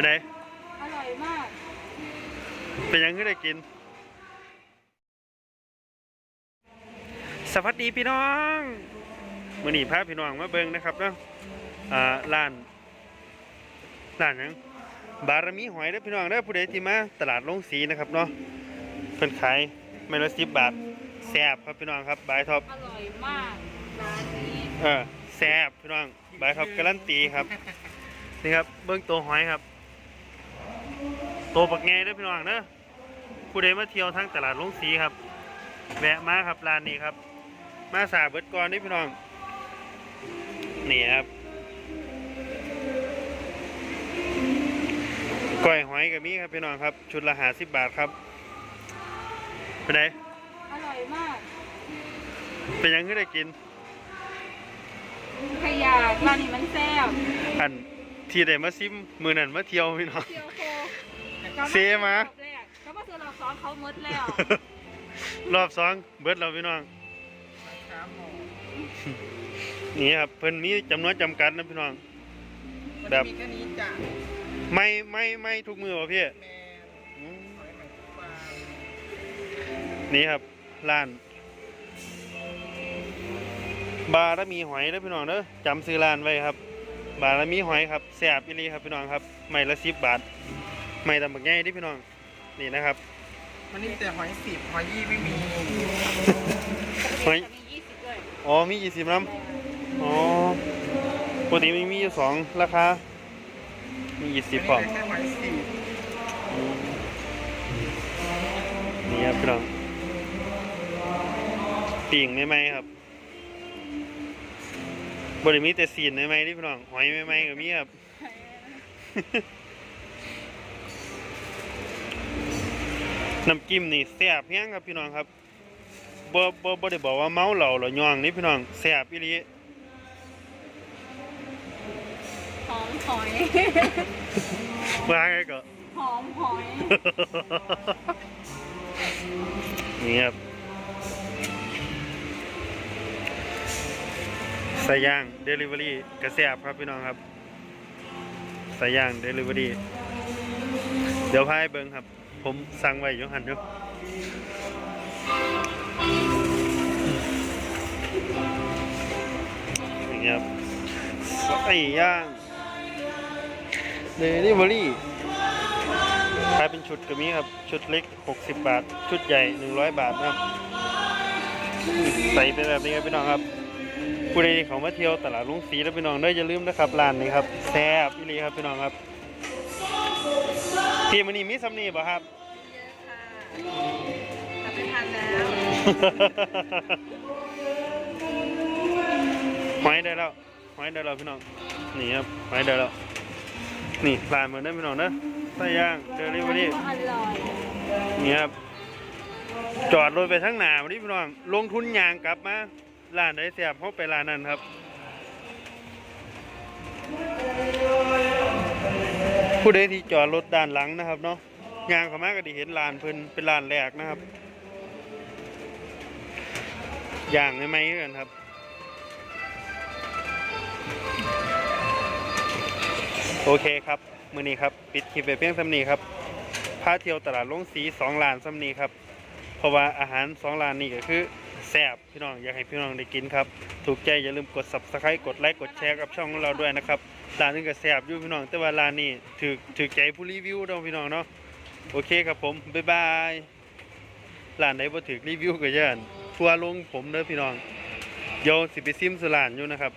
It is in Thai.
เป็นไงอร่อยมาก เป็นยังไงได้กิน สวัสดีพี่น้องมื่อนี้พาพี่น้องมาเบิ่งนะครับเนาะอ่าร้านร้านหยังบารมีหอยเด้อพี่น้องเด้อผู้ใดที่มาตลาดลงสีนะครับเนาะเพิ่นขายไม่ละสิบบาทแซ่บครับพี่น้องครับบายท็อปอร่อยมากร้านนี้ เออแซ่บพี่น้องบายท็อปการันตีครับนี่ครับเบิ่งตัวหอยครับ ตัวบักแงเด้อพี่น้องเด้อผู้ใดมาเที่ยวทางตลาดลงสีครับ แวะมาครับร้านนี้ครับ มาสาเบิดก่อนนี่พี่น้องนี่ครับก้อยหอยกับมีครับพี่น้องครับ ชุดละหาสิบบาทครับเป็นไงอร่อยมาก เป็นยังไงได้กินขยะร้านนี้มันแซ่บอันที่ได้มาซิมมือนั่นมาเที่ยวพี่น้องเที่ยวโค เซมาแรกก็มาซื้อเราซ้อนเขาหมดแล้วรอบสองเบิดเราพี่น้อง นี่ครับเพิ่นมีจำนวนจำกัดนะพี่น้อง แบบ มีแค่นี้จ้ะไม่ไม่ไม่ทุกมือวะพี่แม่อืมหอยแมงปลานี่ครับร้าน บารมีหอยนะพี่น้องเด้อจำซื้อร้านไว้ครับ บารมีหอยครับแซ่บอีหลีครับพี่น้องครับไม่ละสิบบาท ไม่ตำบักง่ายที่พี่น้อง นี่นะครับ มันนี่แต่หอยสิบหอยยี่ไม่มีหอยมียี่สิบด้วยอ๋อมียี่สิบน้ำอ๋อปกติมีมีอยู่สองราคา มียี่สิบพร้อมนนี้แค่หอยสิบอืมนี่ครับพี่น้องปิ่งไม่ไหมครับบริมีแต่สีนไม่ไหมที่พี่น้องหอยไม่ไหมก็มีครับ น้ำจิ้มนี่แซ่บแห้งครับพี่น้องครับบ่บ่บ่ได้บอกว่าเมาเหล้าหรอย่องนี่พี่น้องแซ่บอีหลีหอมหอยว่าไงก็หอมหอย นี่ครับใส่ย่างเดลิเวอรี่กระแซบครับพี่น้องครับใส่ย่างเดลิเวอรี่เดี๋ยวพายเบิงครับ ผมสั่งไว้อยู่หันอยู่อย่างเงี้ยครับใส่ย่างเดลิเวอรี่ขายเป็นชุดก็มีครับ ชุดเล็ก 60 บาท ชุดใหญ่ 100 บาทนะครับ ใส่เป็นแบบนี้ครับพี่น้องครับผู้ใดที่เขามาเที่ยวตลาดลุงศรีแล้วพี่น้องเด้ออย่าลืมนะครับร้านนี้ครับแซ่บอีลีครับพี่น้องครับ พี่มันนี่มีสำนีป่ะครับ เยอะค่ะทำไปทานแล้วหอยได้แล้วหอยได้แล้วพี่น้อง นี่ครับหอยได้แล้ว นี่ร้านเหมือนเดิมพี่น้องเด้อไส้ย่างเดลิเวอรี่อร่อยนี่ครับ จอดรถไปทั้งหนาวันนี้พี่น้อง ลงทุนยางกลับมาร้านไหนเสียบเขาไปร้านนั้นครับ ผู้ใดที่จอดรถด้านหลังนะครับเนาะยางเขามาก็ไดีเห็นร้านเพิ่นเป็นร้านแรกนะครับอย่างไม่ไหมๆกันครับโอเคครับมือนี้ครับปิดคลิปไปเพียงสำนีครับพาเที่ยวตลาดลงสีสองล้านซ้ำนี้ครับเพราะว่าอาหารสองล้านนี่ก็คือแซ่บพี่น้องอยากให้พี่น้องได้กินครับ ถูกใจอย่าลืมกด subscribe กดไลค์กดแชร์กับช่องของเราด้วยนะครับ ร้านนึงก็แซ่บอยู่พี่น้อง แต่ว่าร้านนี้ถือถือใจผู้รีวิวเนาะพี่น้องเนาะโอเคครับผมบ๊ายบายร้านไหนบ่ถือรีวิวก็เยอะทัวร์ลงผมเด้อพี่น้องโยสิไปซิมสุรานอยู่นะครับ